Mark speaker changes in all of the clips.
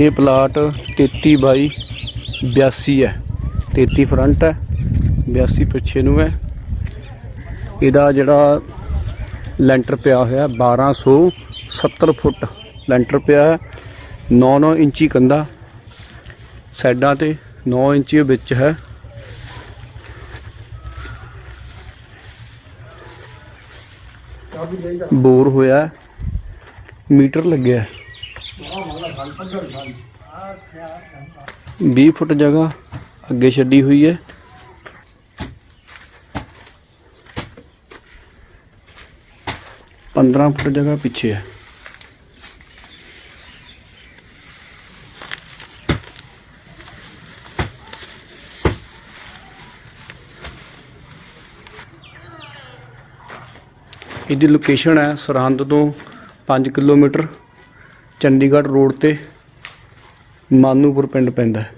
Speaker 1: ਇਹ ਪਲਾਟ 33 ਬਾਈ 82 ਹੈ। 33 ਫਰੰਟ ਹੈ 82 ਪਿੱਛੇ ਨੂੰ ਹੈ। ਇਹਦਾ ਜਿਹੜਾ ਲੈਂਟਰ ਪਿਆ ਹੋਇਆ 1270 ਫੁੱਟ ਲੈਂਟਰ ਪਿਆ ਹੈ। 9-9 ਇੰਚੀ ਕੰਧਾ ਸਾਈਡਾਂ ਤੇ 9 ਇੰਚੀ ਵਿੱਚ ਹੈ। ਬੋਰ ਹੋਇਆ ਮੀਟਰ ਲੱਗਿਆ 20 ਫੁੱਟ ਜਗ੍ਹਾ ਅੱਗੇ ਛੱਡੀ ਹੋਈ ਹੈ। ਪੰਦਰਾਂ ਫੁੱਟ ਜਗ੍ਹਾ ਪਿੱਛੇ ਹੈ। ਇਹਦੀ ਲੋਕੇਸ਼ਨ ਹੈ ਸਰਹੰਦ ਤੋਂ 5 ਕਿਲੋਮੀਟਰ। ਚੰਡੀਗੜ੍ਹ ਰੋਡ ਤੇ ਮਾਨੂਪੁਰ ਪਿੰਡ ਪੈਂਦਾ ਹੈ।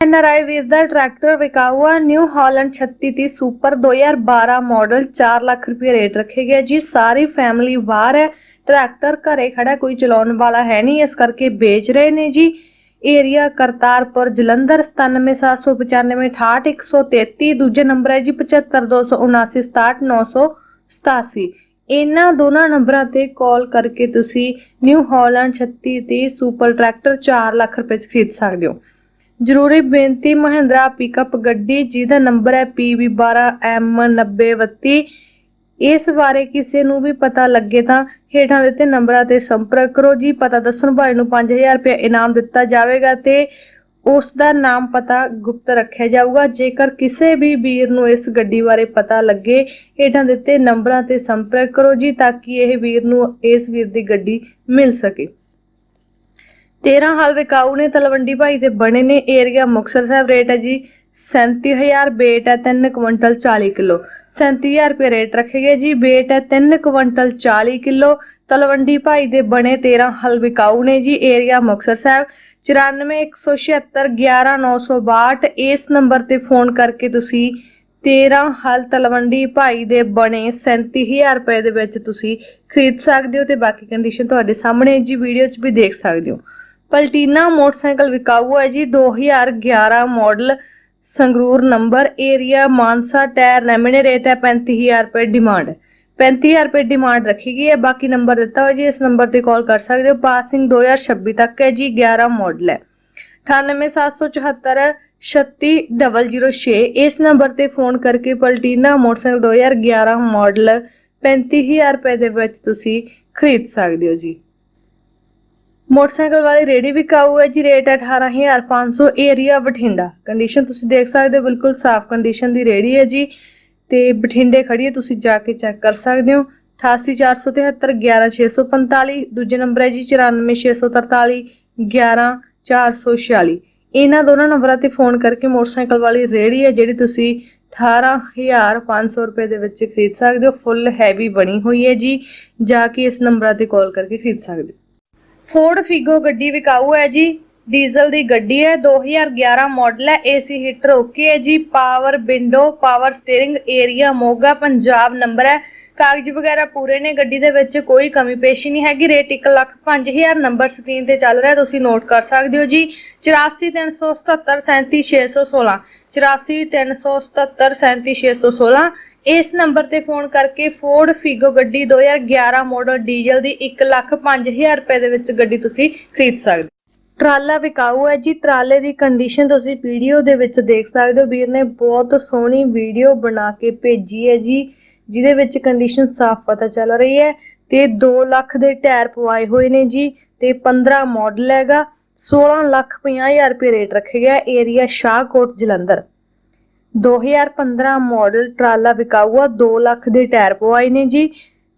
Speaker 2: ਐਨਆਰਆਈ ਵੀਰ ਦਾ tractor ਵਿਕਾਊ New Holland 3630 super 2012 model 4 lakh ਰੁਪਏ ਰੇਟ ਰੱਖੇ ਗਿਆ ਜੀ, ਸਾਰੀ ਫੈਮਿਲੀ ਬਾਹਰ ਹੈ। ਟਰੈਕਟਰ ਘਰੇ ਖੜਾ, ਕੋਈ ਚਲਾਉਣ ਵਾਲਾ ਹੈ ਨਹੀਂ, ਇਸ ਕਰਕੇ ਵੇਚ ਰਹੇ ਨੇ ਜੀ। ਏਰੀਆ ਕਰਤਾਰਪੁਰ, ਜਲੰਧਰ 9775968133 ਦੂਜੇ ਨੰਬਰ ਹੈ ਜੀ 7527967987 ਇਹਨਾਂ ਦੋਨਾਂ ਨੰਬਰਾਂ ਤੇ ਕਾਲ ਕਰਕੇ ਤੁਸੀਂ New Holland 3630 super tractor 4 lakh ਰੁਪਏ ਚ ਖਰੀਦ ਸਕਦੇ ਹੋ। ਜ਼ਰੂਰੀ ਬੇਨਤੀ, ਮਹਿੰਦਰਾ ਪਿਕਅਪ ਗੱਡੀ ਜਿਹਦਾ ਨੰਬਰ ਹੈ PB12M9032 ਇਸ ਬਾਰੇ ਕਿਸੇ ਨੂੰ ਵੀ ਪਤਾ ਲੱਗੇ ਤਾਂ ਹੇਠਾਂ ਦਿੱਤੇ ਨੰਬਰਾਂ ਤੇ ਸੰਪਰਕ ਕਰੋ ਜੀ। ਪਤਾ ਦੱਸਣ ਭਾਈ ਨੂੰ 5000 ਰੁਪਏ ਇਨਾਮ ਦਿੱਤਾ ਜਾਵੇਗਾ ਤੇ ਉਸ ਦਾ ਨਾਮ ਪਤਾ ਗੁਪਤ ਰੱਖਿਆ ਜਾਊਗਾ। ਜੇਕਰ ਕਿਸੇ ਵੀ ਵੀਰ ਨੂੰ ਇਸ ਗੱਡੀ ਬਾਰੇ ਪਤਾ ਲੱਗੇ, ਹੇਠਾਂ ਦਿੱਤੇ ਨੰਬਰਾਂ ਤੇ ਸੰਪਰਕ ਕਰੋ ਜੀ, ਤਾਂ ਕਿ ਇਹ ਵੀਰ ਨੂੰ ਇਸ ਵੀਰ ਦੀ ਗੱਡੀ ਮਿਲ ਸਕੇ। 13 ਹਲ ਵਿਕਾਊ ਨੇ ਤਲਵੰਡੀ ਭਾਈ ਦੇ ਬਣੇ ਨੇ। ਏਰੀਆ ਮੁਕਤਸਰ ਸਾਹਿਬ ਰੇਟ ਹੈ ਜੀ 37000 ਬੇਟ ਹੈ 3 ਕੁਇੰਟਲ 40 ਕਿਲੋ। 37000 ਰੁਪਏ ਰੇਟ ਰੱਖੇ ਗਏ ਜੀ। ਬੇਟ ਹੈ 3 ਕੁਇੰਟਲ 40 ਕਿਲੋ। ਤਲਵੰਡੀ ਭਾਈ ਦੇ ਬਣੇ 13 ਹਲ ਵਿਕਾਊ ਨੇ ਜੀ ਏਰੀਆ ਮੁਕਤਸਰ ਸਾਹਿਬ। 9417119962 ਇਸ ਨੰਬਰ ਤੇ ਫੋਨ ਕਰਕੇ ਤੁਸੀਂ 13 ਹਲ ਤਲਵੰਡੀ ਭਾਈ ਦੇ ਬਣੇ 37000 ਰੁਪਏ ਦੇ ਵਿੱਚ ਤੁਸੀਂ ਖਰੀਦ ਸਕਦੇ ਹੋ ਤੇ ਬਾਕੀ ਕੰਡੀਸ਼ਨ ਤੁਹਾਡੇ ਸਾਹਮਣੇ ਜੀ। ਵੀਡੀਓ 'ਚ ਵੀ ਦੇਖ ਸਕਦੇ ਹੋ। ਪਲਟੀਨਾ ਮੋਟਰਸਾਈਕਲ ਵਿਕਾਊ ਹੈ ਜੀ। 2011 model Sangrur number area Mansa tyre ਨੈਮਿਨੇ rate ਹੈ 35000 ਰੁਪਏ ਡਿਮਾਂਡ। 35000 ਰੁਪਏ ਡਿਮਾਂਡ ਰੱਖੀ ਗਈ ਹੈ। ਬਾਕੀ ਨੰਬਰ ਦਿੱਤਾ ਹੋਇਆ ਜੀ, ਇਸ ਨੰਬਰ ਤੇ ਕਾਲ ਕਰ ਸਕਦੇ ਹੋ। ਪਾਸਿੰਗ 2026 ਤੱਕ ਹੈ ਜੀ 11 ਮਾਡਲ ਹੈ। 98774 36006 ਇਸ ਨੰਬਰ ਤੇ ਫੋਨ ਕਰਕੇ ਪਲਟੀਨਾ ਮੋਟਰਸਾਈਕਲ 2011 ਮਾਡਲ 35000 ਰੁਪਏ ਦੇ ਵਿੱਚ ਤੁਸੀਂ ਖਰੀਦ ਸਕਦੇ ਹੋ ਜੀ। ਮੋਟਰਸਾਈਕਲ ਵਾਲੀ ਰੇੜੀ ਵਿਕਾਊ ਹੈ ਜੀ, ਰੇਟ ਹੈ 18500 ਏਰੀਆ ਬਠਿੰਡਾ। ਕੰਡੀਸ਼ਨ ਤੁਸੀਂ ਦੇਖ ਸਕਦੇ ਹੋ, ਬਿਲਕੁਲ ਸਾਫ਼ ਕੰਡੀਸ਼ਨ ਦੀ ਰੇੜੀ ਹੈ ਜੀ। ਤੇ ਬਠਿੰਡੇ ਖੜੀ ਹੈ, ਤੁਸੀਂ ਜਾ ਕੇ ਚੈੱਕ ਕਰ ਸਕਦੇ ਹੋ। 88473 11645 ਦੂਜੇ ਨੰਬਰ ਹੈ ਜੀ 94643 11446 ਇਹਨਾਂ ਦੋਨਾਂ ਨੰਬਰਾਂ ਤੇ ਫੋਨ ਕਰਕੇ ਮੋਟਰਸਾਈਕਲ ਵਾਲੀ ਰੇੜੀ ਹੈ, ਜਿਹੜੀ ਤੁਸੀਂ 18500 ਰੁਪਏ ਦੇ ਵਿੱਚ ਖਰੀਦ ਸਕਦੇ ਹੋ। ਫੁੱਲ ਹੈਵੀ ਬਣੀ ਹੋਈ ਹੈ ਜੀ। ਜਾ ਕੇ ਇਸ ਨੰਬਰਾਂ ਤੇ ਕਾਲ ਕਰਕੇ ਖਰੀਦ ਸਕਦੇ ਹੋ। ਫੋਰਡ ਫਿਗੋ ਗੱਡੀ ਵਿਕਾਊ ਹੈ ਜੀ। ਡੀਜ਼ਲ ਦੀ ਗੱਡੀ ਹੈ। 2011 ਮਾਡਲ ਹੈ। ਏਸੀ ਹੀਟਰ ਓਕੇ ਹੈ ਜੀ। Power window, power steering area Moga, Punjab number ਹੈ। ਕਾਗਜ਼ ਵਗੈਰਾ ਪੂਰੇ ਨੇ। ਗੱਡੀ ਦੇ ਵਿੱਚ ਕੋਈ ਕਮੀ ਪੇਸ਼ੀ ਨਹੀਂ ਹੈਗੀ। ਰੇਟ 1 ਲੱਖ 5000 ਨੰਬਰ ਸਕਰੀਨ ਤੇ ਚੱਲ ਰਿਹਾ। ਤੁਸੀਂ ਨੋਟ ਕਰ ਸਕਦੇ ਹੋ ਜੀ। 843777 37616 843777 37616 ਇਸ ਨੰਬਰ ਤੇ ਫੋਨ ਕਰਕੇ ਫੋਰਡ ਫੀਗੋ ਗੱਡੀ 2011 ਮਾਡਲ ਡੀਜ਼ਲ ਦੀ 1 ਲੱਖ 5000 ਰੁਪਏ ਦੇ ਵਿੱਚ ਗੱਡੀ ਤੁਸੀਂ ਖਰੀਦ ਸਕਦੇ ਹੋ। ਟਰਾਲਾ ਵਿਕਾਊ ਹੈ ਜੀ। ਟਰਾਲੇ ਦੀ ਕੰਡੀਸ਼ਨ ਤੁਸੀਂ ਵੀਡੀਓ ਦੇ ਵਿੱਚ ਦੇਖ ਸਕਦੇ ਹੋ। ਵੀਰ ਨੇ ਬਹੁਤ ਸੋਹਣੀ ਵੀਡੀਓ ਬਣਾ ਕੇ ਭੇਜੀ ਹੈ ਜੀ, ਜਿਹਦੇ ਵਿੱਚ ਕੰਡੀਸ਼ਨ ਸਾਫ਼ ਪਤਾ ਚੱਲ ਰਹੀ ਹੈ ਤੇ 2 ਲੱਖ ਦੇ ਟਾਇਰ ਪਵਾਏ ਹੋਏ ਨੇ ਜੀ ਤੇ 15 ਮਾਡਲ ਹੈਗਾ 16 ਲੱਖ 50000 ਰੁਪਏ ਰੇਟ ਰੱਖਿਆ ਗਿਆ ਏਰੀਆ ਸ਼ਾਹਕੋਟ ਜਲੰਧਰ। 2015 ਮਾਡਲ ਟਰਾਲਾ ਵਿਕਾਊਆ ਆ 2 ਲੱਖ ਦੇ ਟਾਇਰ ਪਵਾਏ ਨੇ ਜੀ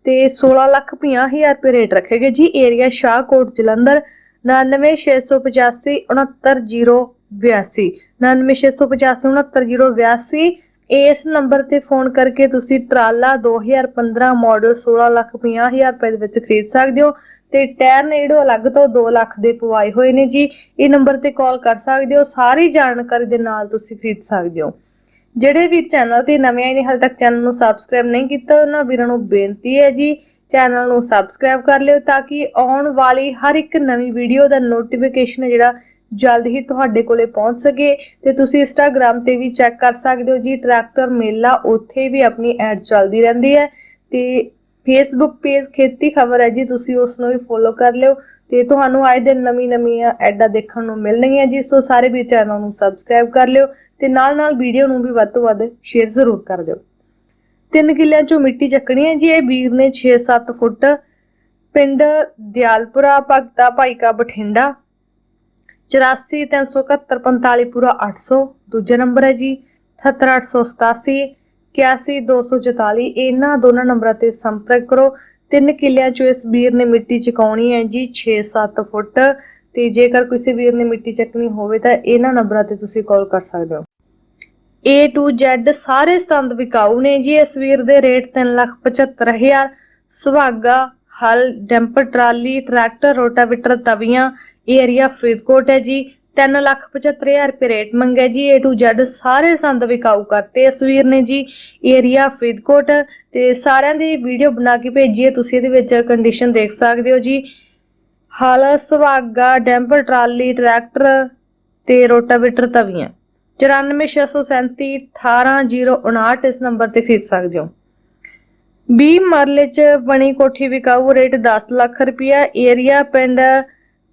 Speaker 2: ਤੇ 16 ਲੱਖ 50000 ਰੁਪਏ ਰੇਟ ਰੱਖੇ ਗਏ ਜੀ। ਏਰੀਆ ਸ਼ਾਹਕੋਟ, ਜਲੰਧਰ 99685 69082 99685 69082 ਇਸ ਨੰਬਰ ਤੇ ਫੋਨ ਕਰਕੇ ਤੁਸੀਂ ਟਰਾਲਾ 2015 ਮਾਡਲ 16 ਲੱਖ 50000 ਰੁਪਏ ਦੇ ਵਿੱਚ ਖਰੀਦ ਸਕਦੇ ਹੋ ਤੇ ਟਾਇਰ ਨੇ ਜਿਹੜੇ ਅਲੱਗ ਤੋਂ 2 ਲੱਖ ਦੇ ਪਵਾਏ ਹੋਏ ਨੇ ਜੀ। ਇਹ ਨੰਬਰ ਤੇ ਕਾਲ ਕਰ ਸਕਦੇ ਹੋ। ਸਾਰੀ ਜਾਣਕਾਰੀ ਦੇ ਨਾਲ ਤੁਸੀਂ ਖਰੀਦ ਸਕਦੇ ਹੋ। ਜਿਹੜੇ ਵੀ ਚੈਨਲ ਤੇ ਨਵੇਂ ਆਏ ਨੇ, ਹਾਲੇ ਤੱਕ ਚੈਨਲ ਨੂੰ ਸਬਸਕ੍ਰਾਈਬ ਨਹੀਂ ਕੀਤਾ, ਉਹਨਾਂ ਵੀਰਾਂ ਨੂੰ ਬੇਨਤੀ ਹੈ ਜੀ, ਚੈਨਲ ਨੂੰ ਸਬਸਕ੍ਰਾਈਬ ਕਰ ਲਿਓ ਤਾਂ ਕਿ ਆਉਣ ਵਾਲੀ ਹਰ ਇੱਕ ਨਵੀਂ ਵੀਡੀਓ ਦਾ ਨੋਟੀਫਿਕੇਸ਼ਨ ਹੈ ਜਿਹੜਾ ਜਲਦ ਹੀ ਤੁਹਾਡੇ ਕੋਲੇ ਪਹੁੰਚ ਸਕੇ। ਤੇ ਤੁਸੀਂ ਇੰਸਟਾਗ੍ਰam ਤੇ ਵੀ ਚੈੱਕ ਕਰ ਸਕਦੇ ਹੋ ਜੀ ਟਰੈਕਟਰ ਮੇਲਾ ਉੱਥੇ ਵੀ ਆਪਣੀ ਐਡ ਚੱਲਦੀ ਰਹਿੰਦੀ ਹੈ। ਤੇ ਫੇਸਬੁੱਕ ਪੇਜ ਖੇਤੀ ਖਬਰ ਹੈ ਜੀ, ਤੁਸੀਂ ਉਸ ਨੂੰ ਵੀ ਫੋਲੋ ਕਰ ਲਿਓ। ਤੇ ਤੁਹਾਨੂੰ ਆਏ ਦਿਨ ਨਵੀਂ ਨਵੀਆਂ ਐਡਾਂ ਦੇਖਣ ਨੂੰ ਮਿਲਣਗੀਆਂ ਜੀ, ਸੋ ਸਾਰੇ ਵੀ ਚੈਨਲ ਨੂੰ ਸਬਸਕ੍ਰਾਈਬ ਕਰ ਲਿਓ ਤੇ ਨਾਲ ਨਾਲ ਵੀਡੀਓ ਨੂੰ ਵੀ ਵੱਧ ਤੋਂ ਵੱਧ ਸ਼ੇਅਰ ਜ਼ਰੂਰ ਕਰ ਦਿਓ। ਤਿੰਨ ਕਿੱਲਿਆਂ ਚੋਂ ਮਿੱਟੀ ਚੱਕਣੀ ਹੈ ਜੀ, ਇਹ ਵੀਰ ਨੇ 6-7 ਫੁੱਟ ਪਿੰਡ ਦਿਆਲਪੁਰਾ, ਭਗਤਾ ਭਾਈਕਾ ਬਠਿੰਡਾ 843745 ਪੂਰਾ 800 ਦੂਜਾ ਨੰਬਰ ਹੈ ਜੀ 78887 81244 ਇਹਨਾਂ ਦੋਨਾਂ ਨੰਬਰਾਂ ਤੇ ਸੰਪਰਕ ਕਰੋ। ਤਿੰਨ ਕਿੱਲਿਆਂ ਚੋਂ ਇਸ ਵੀਰ ਨੇ ਮਿੱਟੀ ਚਕਾਉਣੀ ਹੈ ਜੀ 6-7 ਫੁੱਟ। ਤੇ ਜੇਕਰ ਕਿਸੇ ਵੀਰ ਨੇ ਮਿੱਟੀ ਚੱਕਣੀ ਹੋਵੇ ਤਾਂ ਇਹਨਾਂ ਨੰਬਰਾਂ ਤੇ ਤੁਸੀਂ ਕਾਲ ਕਰ ਸਕਦੇ ਹੋ। A to Z ਸਾਰੇ ਸੰਦ ਵਿਕਾਊ ਨੇ ਜੀ, ਇਸ ਵੀਰ ਦੇ ਰੇਟ 375000 ਸੁਹਾਗਾ, ਹਲ, ਡੈਂਪਰ ਟਰਾਲੀ, ਟਰੈਕਟਰ, ਰੋਟਾਵੇਟਰ ਤਵੀਆਂ ਏਰੀਆ ਫਰੀਦਕੋਟ ਹੈ ਜੀ। 375000 ਰੁਪਏ ਰੇਟ ਮੰਗਿਆ ਜੀ, A to Z ਸਾਰੇ ਸੰਦ ਵਿਕਾਊ ਕਰਤੇ। ਇਸ ਵੀਰ ਨੇ ਜੀ, ਏਰੀਆ ਫਰੀਦਕੋਟ ਤੇ ਸਾਰਿਆਂ ਦੀ ਵੀਡੀਓ ਬਣਾ ਕੇ ਭੇਜੀ ਹੈ। ਤੁਸੀਂ ਇਹਦੇ ਵਿੱਚ ਕੰਡੀਸ਼ਨ ਦੇਖ ਸਕਦੇ ਹੋ ਜੀ। ਹਲ, ਸੁਹਾਗਾ ਡੈਂਪਰ ਟਰਾਲੀ, ਟਰੈਕਟਰ ਤੇ ਰੋਟਾਵੇਟਰ ਤਵੀਆਂ 94637 18059 ਇਸ ਨੰਬਰ ਤੇ ਖਰੀਦ ਸਕਦੇ ਹੋ। 20 ਮਰਲੇ ਚ ਬਣੀ ਕੋਠੀ ਵਿਕਾਊ, ਰੇਟ 10 ਲੱਖ ਰੁਪਇਆ। ਏਰੀਆ ਪਿੰਡ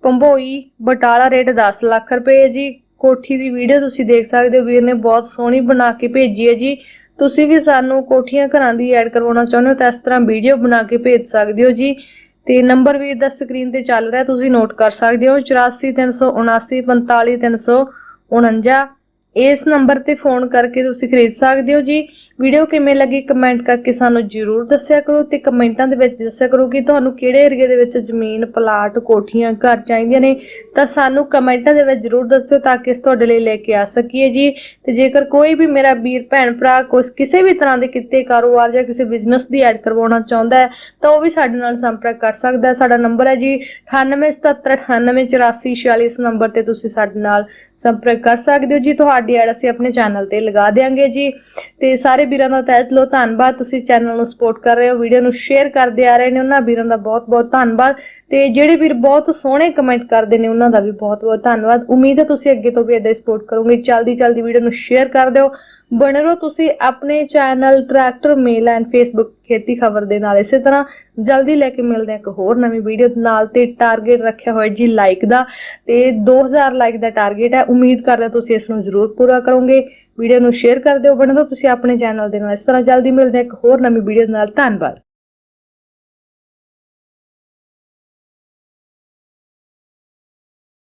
Speaker 2: ਪੰਭੋਈ ਬਟਾਲਾ ਰੇਟ 10 ਲੱਖ ਰੁਪਏ ਜੀ। ਕੋਠੀ ਦੀ ਵੀਡੀਓ ਤੁਸੀਂ ਦੇਖ ਸਕਦੇ ਹੋ, ਵੀਰ ਨੇ ਬਹੁਤ ਸੋਹਣੀ ਬਣਾ ਕੇ ਭੇਜੀ ਹੈ ਜੀ। ਤੁਸੀਂ ਵੀ ਸਾਨੂੰ ਕੋਠੀਆਂ ਘਰਾਂ ਦੀ ਐਡ ਕਰਵਾਉਣਾ ਚਾਹੁੰਦੇ ਹੋ ਤਾਂ ਇਸ ਤਰ੍ਹਾਂ ਵੀਡੀਓ ਬਣਾ ਕੇ ਭੇਜ ਸਕਦੇ ਹੋ ਜੀ। ਤੇ ਨੰਬਰ ਵੀਰ ਦਾ ਸਕਰੀਨ ਤੇ ਚੱਲ ਰਿਹਾ, ਤੁਸੀਂ ਨੋਟ ਕਰ ਸਕਦੇ ਹੋ। 8437945349 ਇਸ ਨੰਬਰ ਤੇ ਫੋਨ ਕਰਕੇ ਤੁਸੀਂ ਖਰੀਦ ਸਕਦੇ ਹੋ ਜੀ। ਵੀਡੀਓ ਕਿਵੇਂ ਲੱਗੀ ਕਮੈਂਟ ਕਰਕੇ ਸਾਨੂੰ ਜਰੂਰ ਦੱਸਿਆ ਕਰੋ ਤੇ ਕਮੈਂਟਾਂ ਦੇ ਵਿੱਚ ਦੱਸਿਆ ਕਰੋ ਕਿ ਤੁਹਾਨੂੰ ਕਿਹੜੇ ਏਰੀਆ ਦੇ ਵਿੱਚ ਜ਼ਮੀਨ, ਪਲਾਟ, ਕੋਠੀਆਂ, ਘਰ ਚਾਹੀਦੀਆਂ ਨੇ, ਤਾਂ ਸਾਨੂੰ ਕਮੈਂਟਾਂ ਦੇ ਵਿੱਚ ਜਰੂਰ ਦੱਸਿਓ ਤਾਂ ਕਿ ਅਸੀਂ ਤੁਹਾਡੇ ਲਈ ਲੈ ਕੇ ਆ ਸਕੀਏ ਜੀ। ਤੇ ਜੇਕਰ ਕੋਈ ਵੀ ਮੇਰਾ ਵੀਰ, ਭੈਣ, ਭਰਾ ਕੁਛ ਕਿਸੇ ਵੀ ਤਰ੍ਹਾਂ ਦੇ ਕਿੱਤੇ, ਕਾਰੋਬਾਰ ਜਾਂ ਕਿਸੇ ਬਿਜ਼ਨਸ ਦੀ ਐਡ ਕਰਵਾਉਣਾ ਚਾਹੁੰਦਾ ਹੈ, ਤਾਂ ਉਹ ਵੀ ਸਾਡੇ ਨਾਲ ਸੰਪਰਕ ਕਰ ਸਕਦਾ ਹੈ। ਸਾਡਾ ਨੰਬਰ ਹੈ ਜੀ 9877988446 ਇਸ ਨੰਬਰ ਤੇ ਤੁਸੀਂ ਸਾਡੇ ਨਾਲ ਸੰਪਰਕ ਕਰ ਸਕਦੇ ਹੋ ਜੀ। ਤੁਹਾਡੀ ਐਡ ਅਸੀਂ ਆਪਣੇ ਚੈਨਲ ਤੇ ਲਗਾ ਦੇਵਾਂਗੇ ਜੀ। ਤੇ ਸਾਰੇ ਵੀਰਾਂ ਦਾ ਤਹਿ ਦਿਲੋਂ ਧੰਨਵਾਦ। ਤੁਸੀਂ ਚੈਨਲ ਨੂੰ ਸਪੋਰਟ ਕਰ ਰਹੇ ਹੋ ਵੀਡੀਓ ਨੂੰ ਸ਼ੇਅਰ ਕਰਦੇ ਆ ਰਹੇ ਨੇ, ਉਹਨਾਂ ਵੀਰਾਂ ਦਾ ਬਹੁਤ ਬਹੁਤ ਧੰਨਵਾਦ। ਤੇ ਜਿਹੜੇ ਵੀਰ ਬਹੁਤ ਸੋਹਣੇ ਕਮੈਂਟ ਕਰਦੇ ਨੇ, ਉਹਨਾਂ ਦਾ ਵੀ ਬਹੁਤ ਬਹੁਤ ਧੰਨਵਾਦ। ਉਮੀਦ ਹੈ ਤੁਸੀਂ ਅੱਗੇ ਤੋਂ ਵੀ ਇਦਾਂ ਸਪੋਰਟ ਕਰੋਗੇ। ਜਲਦੀ ਜਲਦੀ ਵੀਡੀਓ ਨੂੰ ਸ਼ੇਅਰ ਕਰ ਦਿਓ। ਬਣੇ ਰਹੋ ਤੁਸੀਂ ਆਪਣੇ channel tractor mail and Facebook ਖੇਤੀ ਖਬਰ ਦੇ ਨਾਲ। ਇਸੇ ਤਰ੍ਹਾਂ ਜਲਦੀ ਲੈ ਕੇ ਮਿਲਦੇ ਹਾਂ ਇੱਕ ਹੋਰ ਨਵੀਂ ਵੀਡੀਓ ਦੇ ਨਾਲ ਤੇ ਟਾਰਗੇਟ ਰੱਖਿਆ ਹੋਇਆ ਜੀ ਲਾਈਕ ਦਾ। ਤੇ 2000 ਲਾਈਕ ਦਾ ਟਾਰਗੇਟ ਹੈ। ਉਮੀਦ ਕਰਦੇ ਤੁਸੀਂ ਇਸ ਨੂੰ ਜ਼ਰੂਰ ਪੂਰਾ ਕਰੋਗੇ। ਵੀਡੀਓ ਨੂੰ ਸ਼ੇਅਰ ਕਰ ਦਿਓ। ਬਣਦਾ ਤੁਸੀਂ ਆਪਣੇ ਚੈਨਲ ਦੇ ਨਾਲ। ਇਸ ਤਰ੍ਹਾਂ ਜਲਦੀ ਮਿਲਦੇ ਹਾਂ ਇੱਕ ਹੋਰ ਨਵੀਂ ਵੀਡੀਓ ਦੇ ਨਾਲ। ਧੰਨਵਾਦ।